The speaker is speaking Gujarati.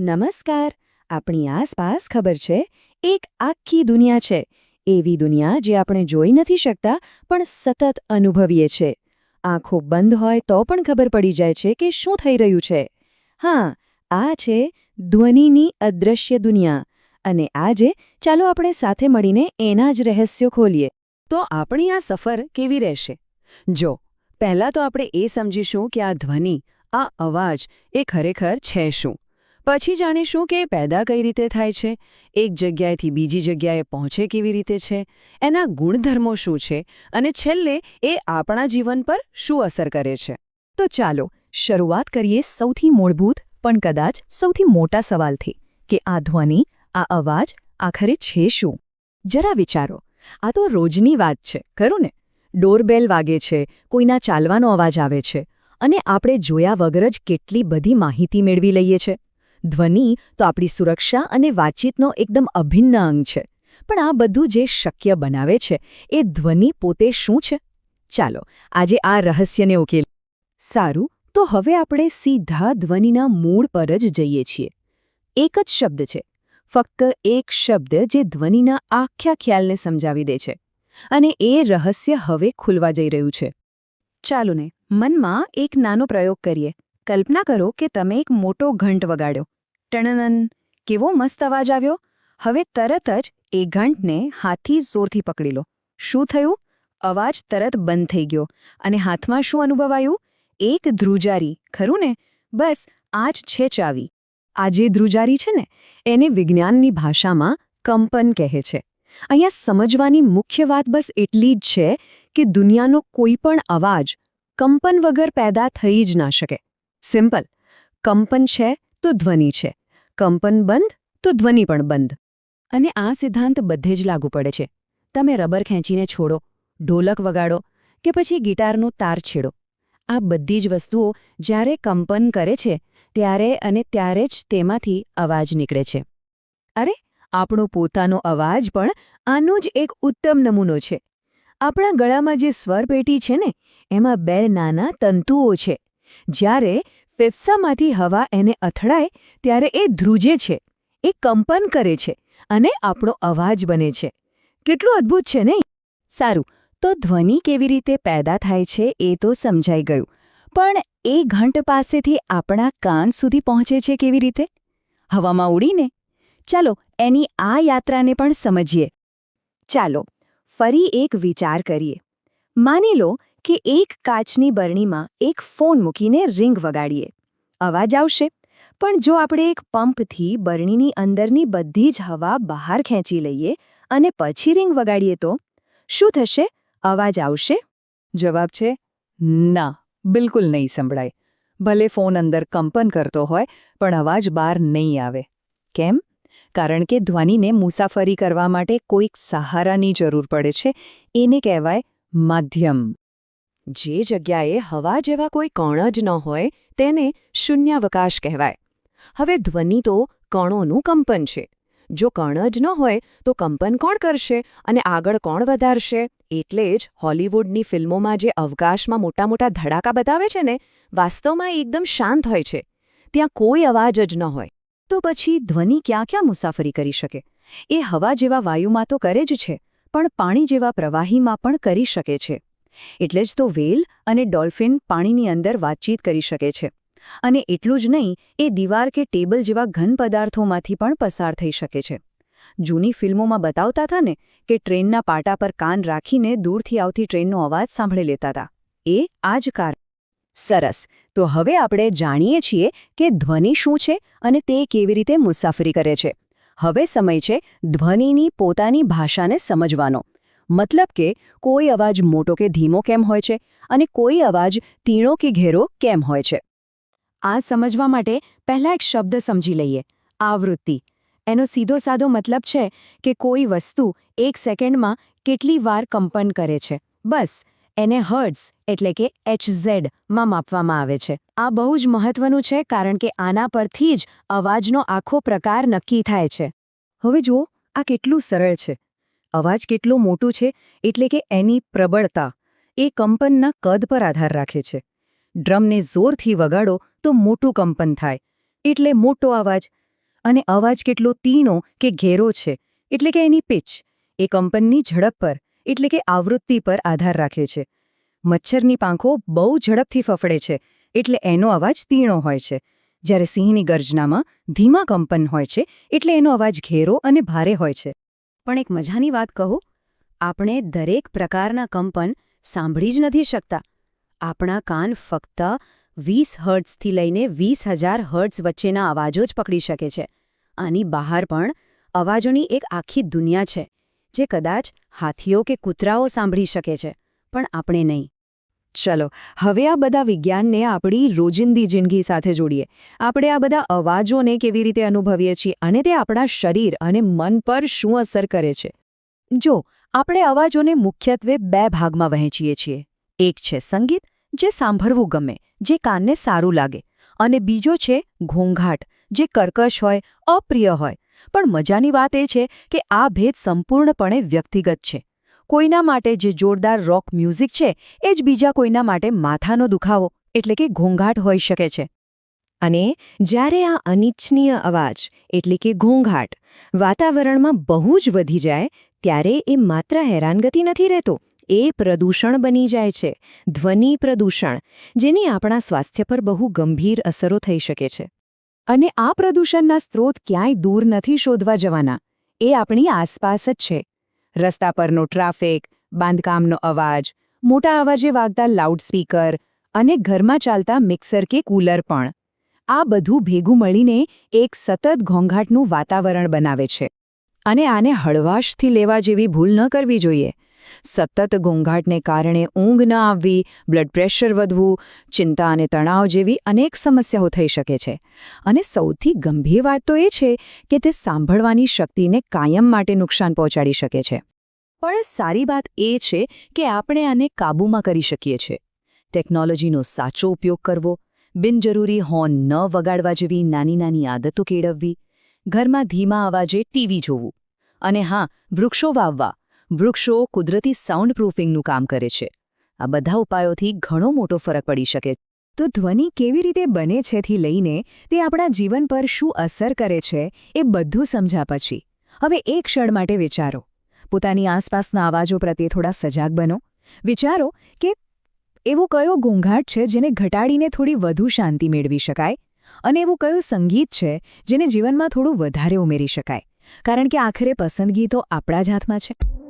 નમસ્કાર. આપણી આસપાસ ખબર છે, એક આખી દુનિયા છે. એવી દુનિયા જે આપણે જોઈ નથી શકતા, પણ સતત અનુભવીએ છે. આંખો બંધ હોય તો પણ ખબર પડી જાય છે કે શું થઈ રહ્યું છે. હા, આ છે ધ્વનિની અદૃશ્ય દુનિયા. અને આજે ચાલો આપણે સાથે મળીને એના જ રહસ્યો ખોલીએ. તો આપણી આ સફર કેવી રહેશે? જો, પહેલાં તો આપણે એ સમજીશું કે આ ધ્વનિ, આ અવાજ એ ખરેખર છે શું? પછી જાણીશું કે પેદા કઈ રીતે થાય છે, એક જગ્યાએથી બીજી જગ્યાએ પહોંચે કેવી રીતે છે, એના ગુણધર્મો શું છે અને છેલ્લે એ આપણા જીવન પર શું અસર કરે છે. તો ચાલો, શરૂઆત કરીએ સૌથી મૂળભૂત, પણ કદાચ સૌથી મોટા સવાલથી, કે આ ધ્વનિ, આ અવાજ આખરે છે શું? જરા વિચારો, આ તો રોજની વાત છે, ખરું ને? ડોરબેલ વાગે છે, કોઈના ચાલવાનો અવાજ આવે છે, અને આપણે જોયા વગર જ કેટલી બધી માહિતી મેળવી લઈએ છે. ધ્વનિ તો આપણી સુરક્ષા અને વાતચીતનો એકદમ અભિન્ન અંગ છે. પણ આ બધું જે શક્ય બનાવે છે, એ ધ્વનિ પોતે શું છે? ચાલો, આજે આ રહસ્યને ઉકેલ. સારું, તો હવે આપણે સીધા ધ્વનિના મૂળ પર જ જઈએ છીએ. એક જ શબ્દ છે. ફક્ત એક શબ્દ જે ધ્વનિના આખ્યા ખ્યાલને સમજાવી દે છે. અને એ રહસ્ય હવે ખુલવા જઈ રહ્યું છે. ચાલો ને, મનમાં એક નાનો પ્રયોગ કરીએ. કલ્પના કરો કે તમે એક મોટો ઘંટ વગાડ્યો. ટણનન, કેવો મસ્ત અવાજ આવ્યો. હવે તરત જ એ ઘંટને હાથથી જોરથી પકડી લો. શું થયું? અવાજ તરત બંધ થઈ ગયો અને હાથમાં શું અનુભવાયું? એક ધ્રુજારી, ખરું ને? બસ આ જ છે ચાવી. આ જે ધ્રુજારી છે ને, એને વિજ્ઞાનની ભાષામાં કંપન કહે છે. અહીંયા સમજવાની મુખ્ય વાત બસ એટલી જ છે કે દુનિયાનો કોઈ પણ અવાજ કંપન વગર પેદા થઈ જ ના શકે. સિમ્પલ કંપન છે તો ધ્વનિ છે. કંપન બંધ તો ધ્વનિ પણ બંધ. અને આ સિદ્ધાંત બધે જ લાગુ પડે છે. તમે રબર ખેંચીને છોડો, ઢોલક વગાડો કે પછી ગિટારનો તાર છેડો. આ બધી જ વસ્તુઓ જ્યારે કંપન કરે છે, ત્યારે અને ત્યારે જ તેમાંથી અવાજ નીકળે છે. અરે, આપણો પોતાનો અવાજ પણ આનો જ એક ઉત્તમ નમૂનો છે. આપણા ગળામાં જે સ્વરપેટી છે ને, એમાં બે નાના તંતુઓ છે. જ્યારે ફેફસામાંથી હવા એને અથડાય ત્યારે એ ધ્રુજે છે, એ કંપન કરે છે અને આપણો અવાજ બને છે. કેટલું અદ્ભુત છે નહીં? સારું, તો ધ્વનિ કેવી રીતે પેદા થાય છે એ તો સમજાઈ ગયું. પણ એ ઘંટ પાસેથી આપણા કાન સુધી પહોંચે છે કેવી રીતે? હવામાં ઉડીને? ચાલો, એની આ યાત્રાને પણ સમજીએ. ચાલો, ફરી એક વિચાર કરીએ. માની લો કે એક કાચની બરણીમાં એક ફોન મૂકીને રિંગ વગાડીએ. અવાજ આવશે. પણ જો આપણે એક પંપથી બરણીની અંદરની બધી જ હવા બહાર ખેંચી લઈએ અને પછી રિંગ વગાડીએ તો? શું થશે? અવાજ આવશે? જવાબ છે, ના, બિલકુલ નહીં સંભળાય. ભલે ફોન અંદર કંપન કરતો હોય, પણ અવાજ બહાર નહીં આવે. કેમ? કારણ કે ધ્વનિને મુસાફરી કરવા માટે કોઈક સહારાની જરૂર પડે છે. એને કહેવાય માધ્યમ. જે જગ્યાએ હવા જેવા કોઈ કણ જ ન હોય, તેને શૂન્યાવકાશ કહેવાય. હવે ધ્વનિ તો કણોનું કંપન છે. જો કણ જ ન હોય, તો કંપન કોણ કરશે અને આગળ કોણ વધારશે? એટલે જ હોલિવૂડની ફિલ્મોમાં જે અવકાશમાં મોટા મોટા ધડાકા બતાવે છે ને, વાસ્તવમાં એકદમ શાંત હોય છે. ત્યાં કોઈ અવાજ જ ન હોય. તો પછી ધ્વનિ ક્યાં ક્યાં મુસાફરી કરી શકે? એ હવા જેવા વાયુમાં તો કરે જ છે, પણ પાણી જેવા પ્રવાહીમાં પણ કરી શકે છે. એટલે જ તો વેલ અને ડોલ્ફિન પાણીની અંદર વાતચીત કરી શકે છે. અને એટલું જ નહીં, એ દીવાર કે ટેબલ જેવા ઘન પદાર્થોમાંથી પણ પસાર થઈ શકે છે. જૂની ફિલ્મોમાં બતાવતા હતા ને કે ટ્રેનના પાટા પર કાન રાખીને દૂરથી આવતી ટ્રેનનો અવાજ સાંભળી લેતા હતા. એ આ કાર. સરસ, તો હવે આપણે જાણીએ છીએ કે ધ્વનિ શું છે અને તે કેવી રીતે મુસાફરી કરે છે. હવે સમય છે ધ્વનિની પોતાની ભાષાને સમજવાનો. મતલબ કે કોઈ અવાજ મોટો કે ધીમો કેમ હોય છે અને કોઈ અવાજ તીણો કે ઘેરો કેમ હોય છે? આ સમજવા માટે પહેલાં એક શબ્દ સમજી લઈએ, આવૃત્તિ. એનો સીધો સાધો મતલબ છે કે કોઈ વસ્તુ એક સેકન્ડમાં કેટલી વાર કંપન કરે છે. બસ, એને હર્ટ્સ એટલે કે એચઝેડમાં માપવામાં આવે છે. આ બહુ જ મહત્વનું છે કારણ કે આના પરથી જ અવાજનો આખો પ્રકાર નક્કી થાય છે. હવે જુઓ, આ કેટલું સરળ છે. અવાજ કેટલો મોટું છે એટલે કે એની પ્રબળતા. એ કંપનના કદ પર આધાર રાખે છે. ડ્રમને જોરથી વગાડો તો મોટું કંપન થાય. એટલે મોટો અવાજ. અને અવાજ કેટલો તીણો કે ઘેરો છે. એટલે કે એની પિચ. એ કંપનની ઝડપ પર, એટલે કે આવૃત્તિ પર આધાર રાખે છે. મચ્છરની પાંખો બહુ ઝડપથી ફફડે છે, એટલે એનો અવાજ તીણો હોય છે. જ્યારે સિંહની ગર્જનામાં ધીમા કંપન હોય છે, એટલે એનો અવાજ ઘેરો અને ભારે હોય છે. પણ એક મજાની વાત કહું, આપણે દરેક પ્રકારના કંપન સાંભળી જ નથી શકતા. આપણા કાન ફક્ત વીસ હર્ટ્સથી લઈને વીસ હજાર હર્ટ્સ વચ્ચેના અવાજો જ પકડી શકે છે. આની બહાર પણ અવાજોની એક આખી દુનિયા છે, જે કદાચ હાથીઓ કે કૂતરાઓ સાંભળી શકે છે, પણ આપણે નહીં. ચલો, હવે આ બધા વિજ્ઞાનને આપણી રોજિંદી જિંદગી સાથે જોડીએ. આપણે આ બધા અવાજોને કેવી રીતે અનુભવીએ છીએ અને તે આપણા શરીર અને મન પર શું અસર કરે છે? જો, આપણે અવાજોને મુખ્યત્વે બે ભાગમાં વહેંચીએ છીએ. એક છે સંગીત, જે સાંભળવું ગમે, જે કાનને સારું લાગે, અને બીજો છે ઘોંઘાટ, જે કર્કશ હોય, અપ્રિય હોય. પણ મજાની વાત એ છે કે આ ભેદ સંપૂર્ણપણે વ્યક્તિગત છે. કોઈના માટે જે જોરદાર રોક મ્યુઝિક છે, એ જ બીજા કોઈના માટે માથાનો દુખાવો, એટલે કે ઘોંઘાટ હોઈ શકે છે. અને જ્યારે આ અનિચ્છનીય અવાજ, એટલે કે ઘોંઘાટ, વાતાવરણમાં બહુ જ વધી જાય, ત્યારે એ માત્ર હેરાનગતિ નથી રહેતો, એ પ્રદૂષણ બની જાય છે, ધ્વનિ પ્રદૂષણ, જેની આપણા સ્વાસ્થ્ય પર બહુ ગંભીર અસરો થઈ શકે છે. અને આ પ્રદૂષણના સ્ત્રોત ક્યાંય દૂર નથી શોધવા જવાના, એ આપણી આસપાસ જ છે. રસ્તા પરનો ટ્રાફિક, બાંધકામનો અવાજ, મોટા અવાજે વાગતા લાઉડસ્પીકર અને ઘરમાં ચાલતા મિક્સર કે કૂલર પણ. આ બધું ભેગું મળીને એક સતત ઘોંઘાટનું વાતાવરણ બનાવે છે. અને આને હળવાશથી લેવા જેવી ભૂલ ન કરવી જોઈએ. સતત ઘોંઘાટને કારણે ઊંઘ ન આવવી, બ્લડ પ્રેશર વધવું, ચિંતા અને તણાવ જેવી અનેક સમસ્યાઓ થઈ શકે છે. અને સૌથી ગંભીર વાત તો એ છે કે તે સાંભળવાની શક્તિને કાયમ માટે નુકસાન પહોંચાડી શકે છે. પણ સારી વાત એ છે કે આપણે આને કાબૂમાં કરી શકીએ છીએ. ટેકનોલોજીનો સાચો ઉપયોગ કરવો, બિનજરૂરી હોર્ન ન વગાડવા જેવી નાની નાની આદતો કેળવવી, ઘરમાં ધીમા અવાજે ટીવી જોવું, અને હા, વૃક્ષો વાવવા વૃક્ષો કુદરતી સાઉન્ડ પ્રૂફિંગનું કામ કરે છે. આ બધા ઉપાયોથી ઘણો મોટો ફરક પડી શકે. તો ધ્વનિ કેવી રીતે બને છેથી લઈને તે આપણા જીવન પર શું અસર કરે છે એ બધું સમજ્યા પછી. હવે એક ક્ષણ માટે વિચારો. પોતાની આસપાસના અવાજો પ્રત્યે થોડા સજાગ બનો. વિચારો કે એવો કયો ઘોંઘાટ છે જેને ઘટાડીને થોડી વધુ શાંતિ મેળવી શકાય અને એવું કયું સંગીત છે જેને જીવનમાં થોડું વધારે ઉમેરી શકાય. કારણ કે આખરે પસંદગી તો આપણા જ હાથમાં છે.